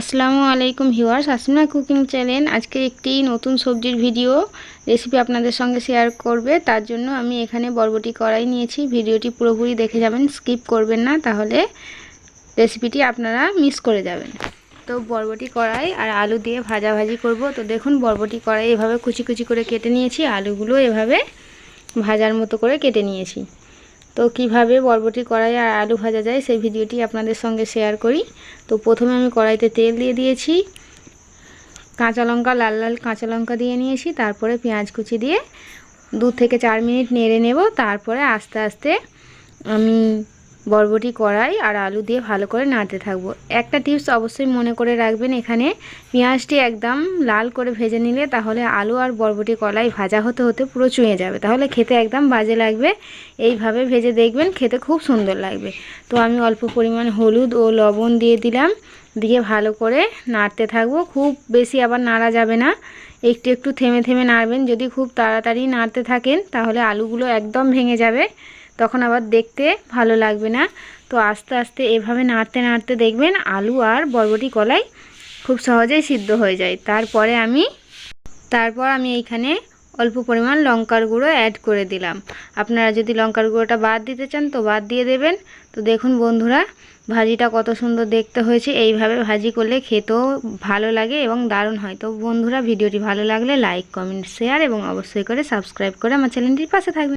আসসালামু আলাইকুম viewers, Asmina cooking channel. আজকে একটি নতুন সবজির ভিডিও রেসিপি আপনাদের সঙ্গে শেয়ার করবে। তার জন্য আমি এখানে বরবটি কড়াই নিয়েছি। ভিডিওটি পুরোপুরি দেখে যাবেন, স্কিপ করবেন না, তাহলে রেসিপিটি আপনারা মিস করে যাবেন। তো বরবটি কড়াই আর আলু দিয়ে ভাজাভাজি করব। তো দেখুন, বরবটি কড়াই এভাবে কুচি কুচি করে কেটে নিয়েছি। আলুগুলো এভাবে ভাজার মতো করে কেটে নিয়েছি। তো কীভাবে বরবটি কড়াই আর আলু ভাজা যায় সেই ভিডিওটি আপনাদের সঙ্গে শেয়ার করি। তো প্রথমে আমি কড়াইতে তেল দিয়ে দিয়েছি। কাঁচা লঙ্কা, লাল লাল কাঁচা লঙ্কা দিয়ে নিয়েছি। তারপরে পেঁয়াজ কুচি দিয়ে দু থেকে চার মিনিট নেড়ে নেব। তারপরে আস্তে আস্তে আমি বরবটি কড়াই আর আলু দিয়ে ভালো করে নাড়তে থাকব। একটা টিপস অবশ্যই মনে করে রাখবেন, এখানে পেঁয়াজটি একদম লাল করে ভেজে নিলে তাহলে আলু আর বরবটি কলাই ভাজা হতে হতে পুরো চুঁয়ে যাবে। তাহলে খেতে একদম বাজে লাগবে। এইভাবে ভেজে দেখবেন, খেতে খুব সুন্দর লাগবে। তো আমি অল্প পরিমাণ হলুদ ও লবণ দিয়ে দিলাম। দিয়ে ভালো করে নাড়তে থাকব। খুব বেশি আবার নাড়া যাবে না। একটু একটু থেমে থেমে নাড়বেন। যদি খুব তাড়াতাড়ি নাড়তে থাকেন, তাহলে আলুগুলো একদম ভেঙে যাবে। তখন আবার দেখতে ভালো লাগবে না। তো আস্তে আস্তে এভাবে নাড়তে নাড়তে দেখবেন আলু আর বরবটি কলাই খুব সহজেই সিদ্ধ হয়ে যায়। তারপরে আমি, তারপর আমি এইখানে অল্প পরিমাণ লঙ্কার গুঁড়ো অ্যাড করে দিলাম। আপনারা যদি লঙ্কার গুঁড়োটা বাদ দিতে চান তো বাদ দিয়ে দেবেন। তো দেখুন বন্ধুরা, ভাজিটা কত সুন্দর দেখতে হয়েছে। এইভাবে ভাজি করলে খেতেও ভালো লাগে এবং দারুণ হয়। তো বন্ধুরা, ভিডিওটি ভালো লাগলে লাইক কমেন্ট শেয়ার এবং অবশ্যই করে সাবস্ক্রাইব করে আমার চ্যানেলটির পাশে থাকবেন।